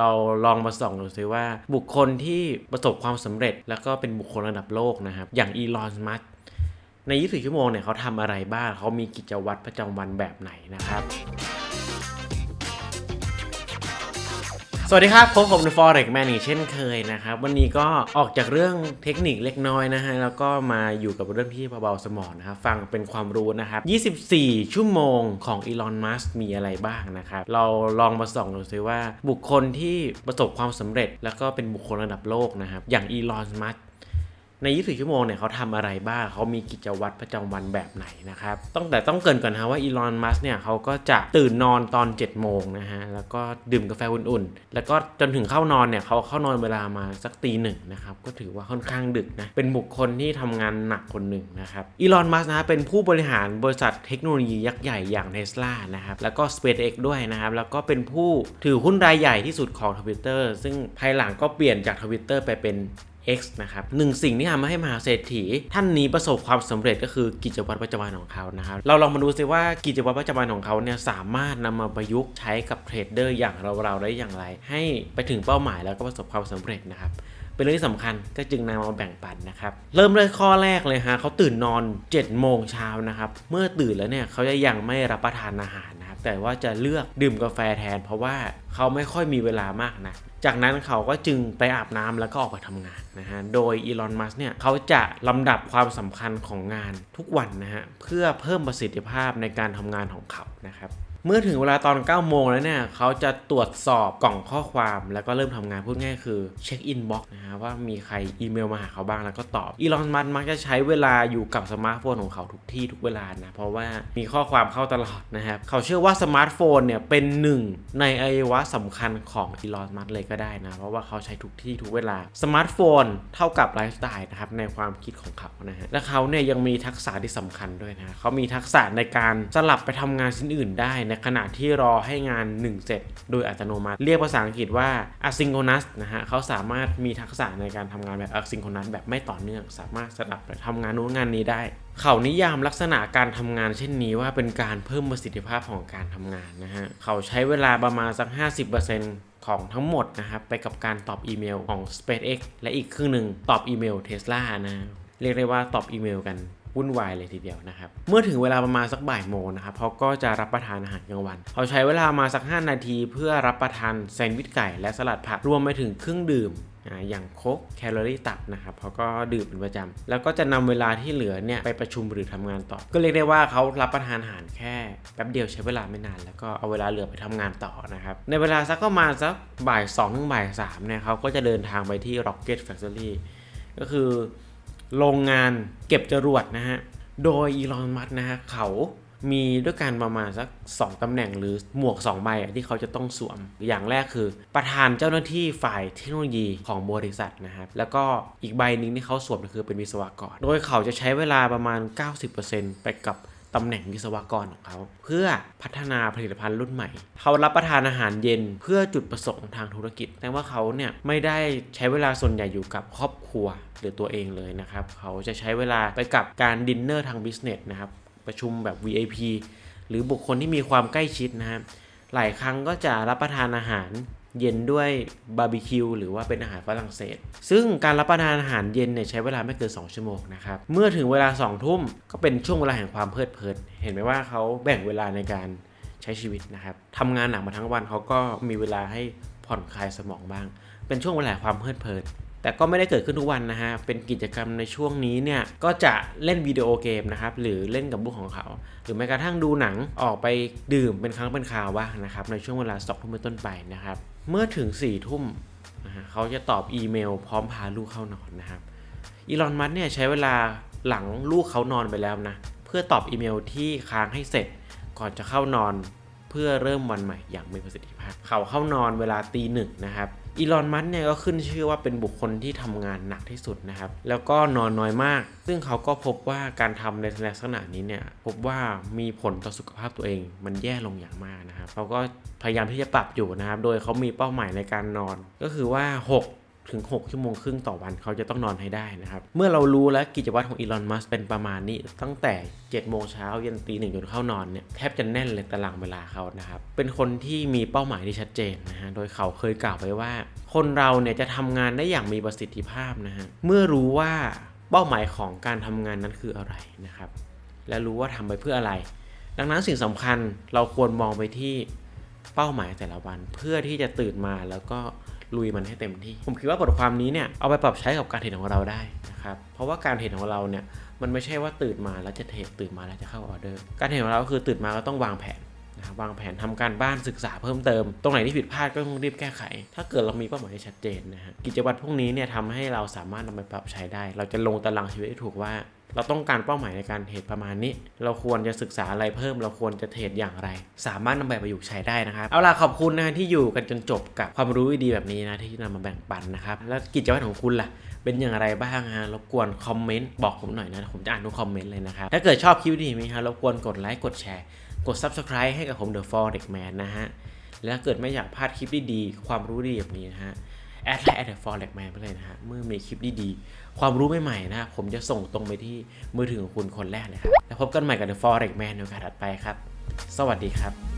เราลองมาส่องดูซิว่าบุคคลที่ประสบความสำเร็จ แล้วก็เป็นบุคคลระดับโลกนะครับ อย่างอีลอนมัสใน 24 ชั่วโมงเนี่ยเขาทำอะไรบ้างเขามีกิจวัตรประจำวันแบบไหนนะครับ สวัสดีครับพบผมใน Forex Man อีกเช่นเคยนะครับ วันนี้ก็ออกจากเรื่องเทคนิคเล็กน้อยนะฮะ แล้วก็มาอยู่กับเรื่องที่เบาๆสมองนะครับ ฟังเป็นความรู้นะครับ 24 ชั่วโมงของอีลอนมัสมีอะไรบ้างนะครับ เราลองมาส่องดูซิว่าบุคคลที่ประสบความสำเร็จ แล้วก็เป็นบุคคลระดับโลกนะครับ อย่างอีลอนมัส ใน 24 ชั่วโมงเนี่ยเขาทำอะไรบ้างเขามีกิจวัตรประจำวันแบบไหนนะครับต้องแต่ต้องเกินก่อนนะว่าอีลอนมัสเนี่ยเขาก็จะตื่นนอนตอน 7 โมงนะฮะแล้วก็ดื่มกาแฟอุ่นๆ แล้วก็จนถึงเข้านอนเนี่ยเขาเข้านอนเวลามาสักตีหนึ่งนะครับก็ถือว่าค่อนข้างดึกนะเป็นบุคคลที่ทำงานหนักคนหนึ่งนะครับอีลอนมัสนะเป็นผู้บริหารบริษัทเทคโนโลยียักษ์ใหญ่อย่างเทสลานะครับแล้วก็ SpaceX ด้วยนะครับแล้วก็เป็นผู้ถือหุ้นรายใหญ่ที่สุดของ Twitter ซึ่งภายหลังก็เปลี่ยนจาก Twitter ไปเป็น X นะครับหนึ่งสิ่งที่ทำให้มหาเศรษฐี ท่านนี้ประสบความสำเร็จก็คือกิจวัตรประจำวันของเขานะครับเราลองมาดูซิว่ากิจวัตรประจำวันของเขาเนี่ยสามารถนำมาประยุกต์ใช้กับเทรดเดอร์อย่างเราๆได้อย่างไร ให้ไปถึงเป้าหมายแล้วก็ประสบความสำเร็จนะครับเป็นเรื่องที่สำคัญก็จึงนำมาแบ่งปันนะครับ เริ่มเลยข้อแรกเลยฮะเขาตื่นนอน7โมงเช้านะครับ เมื่อตื่นแล้วเนี่ยเขาจะยังไม่รับประทานอาหาร แต่ว่าจะเลือกดื่มกาแฟแทน เพราะว่าเขาไม่ค่อยมีเวลามากนะจากนั้นเขาก็จึงไปอาบน้ำแล้วก็ออกไปทำงานนะฮะ โดยอีลอน มัสเนี่ยเขาจะลำดับความสำคัญของงานทุกวันนะฮะ เพื่อเพิ่มประสิทธิภาพในการทำงานของเขานะครับ เมื่อถึงเวลาตอน 9 โมงแล้วเนี่ยเขาจะตรวจสอบกล่องข้อความแล้วก็เริ่มทำงานพูดง่ายคือเช็คอินบ็อกซ์นะฮะว่ามีใครอีเมลมาหาเขาบ้างแล้วก็ตอบอีลอนมัสมักจะใช้เวลาอยู่กับสมาร์ทโฟนของเขาทุกที่ทุกเวลานะเพราะว่ามีข้อความเข้าตลอดนะครับเขาเชื่อว่าสมาร์ทโฟนเนี่ยเป็นหนึ่งในอวัยวะสำคัญของอีลอนมัสเลยก็ได้นะเพราะว่าเขาใช้ทุกที่ทุกเวลาสมาร์ทโฟนเท่ากับไลฟ์สไตล์นะครับในความคิดของเขานะฮะและเขาเนี่ยยังมีทักษะที่สำคัญด้วยนะเขามีทักษะในการสลับไปทำงานชิ้นอื่นได้ในขณะที่รอให้งาน 1 เสร็จ โดยอัตโนมัติ เรียกภาษาอังกฤษว่า asynchronous นะฮะเขาสามารถมีทักษะในการทำงานแบบ asynchronous แบบไม่ต่อเนื่อง สามารถสลับทำงานโน้นงานนี้ได้เขานิยามลักษณะการทำงานเช่นนี้ว่าเป็นการเพิ่มประสิทธิภาพของการทำงานนะฮะ เขาใช้เวลาประมาณสัก 50%ของทั้งหมดนะครับ ไปกับการตอบอีเมลของ SpaceX และอีกครึ่งหนึ่งตอบอีเมล Tesla นะ เรียกได้ว่าตอบอีเมลกัน วุ่นวายเลยทีเดียวนะครับ เมื่อถึงเวลาประมาณสักบ่ายโมงนะครับเขาก็จะรับประทานอาหารกลางวันเขาใช้เวลามาสัก 5 นาทีเพื่อรับประทานแซนด์วิชไก่และสลัดผักรวมไปถึงเครื่องดื่มอ่าอย่างโคกแคลอรี่ตับนะครับเขาก็ดื่มเป็นประจำ แล้วก็จะนำเวลาที่เหลือเนี่ยไปประชุมหรือทำงานต่อ ก็เรียกได้ว่าเขารับประทานอาหารแค่แป๊บเดียวใช้เวลาไม่นาน แล้วก็เอาเวลาเหลือไปทำงานต่อนะครับ ในเวลาสักประมาณสักบ่าย2ถึงบ่าย3เนี่ยเขาก็จะเดินทางไปที่ Rocket Factory ก็คือ โรงงานเก็บจรวดนะฮะ โดยอีลอน มัสนะฮะเขามีด้วยกันประมาณสัก 2ตำแหน่งหรือหมวก 2 ใบที่เขาจะต้องสวม อย่างแรกคือ ประธานเจ้าหน้าที่ฝ่ายเทคโนโลยีของบริษัทนะครับ แล้วก็อีกใบหนึ่งที่เขาสวมก็คือเป็นวิศวกร โดยเขาจะใช้เวลาประมาณ 90%ไปกับ ตำแหน่งวิศวกรของเขา เพื่อพัฒนาผลิตภัณฑ์รุ่นใหม่ เขารับประทานอาหารเย็นเพื่อจุดประสงค์ทางธุรกิจ แต่ว่าเขาเนี่ยไม่ได้ใช้เวลาส่วนใหญ่อยู่กับครอบครัวหรือตัวเองเลยนะครับ เขาจะใช้เวลาไปกับการดินเนอร์ทางบิสเนสนะครับ ประชุมแบบ VIP หรือบุคคลที่มีความใกล้ชิดนะครับหลายครั้งก็จะรับประทานอาหาร เย็นด้วยบาร์บีคิวหรือว่าเป็นอาหารฝรั่งเศส ซึ่งการรับประทานอาหารเย็นเนี่ยใช้เวลาไม่เกิน 2 ชั่วโมงนะครับ เมื่อถึงเวลา 2 ทุ่มก็เป็นช่วงเวลาแห่งความเพลิดเพลิน เห็นไหมว่าเขาแบ่งเวลาในการใช้ชีวิตนะครับทำงานหนักมาทั้งวันเขาก็มีเวลาให้ผ่อนคลายสมองบ้าง เป็นช่วงเวลาแห่งความเพลิดเพลินแต่ก็ไม่ได้เกิดขึ้นทุกวันนะฮะ เป็นกิจกรรมในช่วงนี้เนี่ย ก็จะเล่นวิดีโอเกมนะครับ หรือเล่นกับลูกของเขา หรือแม้กระทั่งดูหนังออกไปดื่มเป็นครั้งเป็นคราวบ้างนะครับ ในช่วงเวลาสองทุ่มเป็นต้นไปนะครับ เมื่อถึง4ี่ทุ่มนะฮะเขาจะตอบอีเมล พร้อมพาลูกเข้านอนนะครับอีลอนมัสเนี่ยใช้เวลาหลังลูกเขานอนไปแล้วนะ เพื่อตอบอีเมลที่ค้างให้เสร็จ ก่อนจะเข้านอนเพื่อเริ่มวันใหม่อย่างมีประสิทธิภาพ เขาเข้านอนเวลาตีหนึ่งนะครับ อีลอน มัสเนี่ยก็ขึ้นชื่อว่าเป็นบุคคลที่ทำงานหนักที่สุดนะครับ แล้วก็นอนน้อยมาก ซึ่งเขาก็พบว่าการทำในลักษณะนี้เนี่ย พบว่ามีผลต่อสุขภาพตัวเอง มันแย่ลงอย่างมากนะครับ เขาก็พยายามที่จะปรับอยู่นะครับ โดยเขามีเป้าหมายในการนอน ก็คือว่า 6 ถึง 6 ชั่วโมงครึ่งต่อวันเขาจะต้องนอนให้ได้นะครับ เมื่อเรารู้แล้วกิจวัตรของอีลอน มัสเป็นประมาณนี้ ตั้งแต่ 7 โมงเช้ายันตีหนึ่งจนเข้านอนเนี่ยแทบจะแน่นเลยตารางเวลาเขานะครับ เป็นคนที่มีเป้าหมายที่ชัดเจนนะฮะ โดยเขาเคยกล่าวไว้ว่า คนเราเนี่ยจะทำงานได้อย่างมีประสิทธิภาพนะฮะ เมื่อรู้ว่าเป้าหมายของการทำงานนั้นคืออะไรนะครับ และรู้ว่าทำไปเพื่ออะไร ดังนั้นสิ่งสำคัญเราควรมองไปที่เป้าหมายแต่ละวัน เพื่อที่จะตื่นมาแล้วก็ ลุยมันให้เต็มที่ ผมคิดว่าบทความนี้เนี่ยเอาไปปรับใช้กับการเทรดของเราได้นะครับเพราะว่าการเทรดของเราเนี่ยมันไม่ใช่ว่าตื่นมาแล้วจะเทรดตื่นมาแล้วจะเข้าออเดอร์ การเทรดของเราคือตื่นมาก็ต้องวางแผน นะครับวางแผนทำการบ้านศึกษาเพิ่มเติม ตรงไหนที่ผิดพลาดก็ต้องรีบแก้ไข ถ้าเกิดเรามีเป้าหมายที่ชัดเจนนะฮะกิจวัตรพวกนี้เนี่ยทำให้เราสามารถนำไปปรับใช้ได้ เราจะลงตารางชีวิตให้ถูกว่า เราต้องการเป้าหมายในการเทรดประมาณนี้ เราควรจะศึกษาอะไรเพิ่ม เราควรจะเทรดอย่างไร สามารถนำแบบประยุกต์ใช้ได้นะครับ เอาล่ะขอบคุณนะที่อยู่กันจนจบกับความรู้ดีแบบนี้นะที่นำมาแบ่งปันนะครับ แล้วกิจวัตรของคุณล่ะเป็นอย่างไรบ้างฮะ รบกวนคอมเมนต์บอกผมหน่อยนะ ผมจะอ่านทุกคอมเมนต์เลยนะครับ ถ้าเกิดชอบคลิปดีไหมฮะ รบกวนกดไลค์ กดแชร์ กด Subscribe ให้กับผม The Forex Man นะฮะ แล้วเกิดไม่อยากพลาดคลิปดีๆ ความรู้ดีแบบนี้นะฮะ แอดไลน์แอดฟอร์เร็กแมนไปเลยนะฮะ เมื่อมีคลิปดีๆ ความรู้ใหม่ๆนะผมจะส่งตรงไปที่มือถือของคุณคนแรกเลยครับ แล้วพบกันใหม่กับ The Forex Man ในโอกาสถัดไปครับ สวัสดีครับ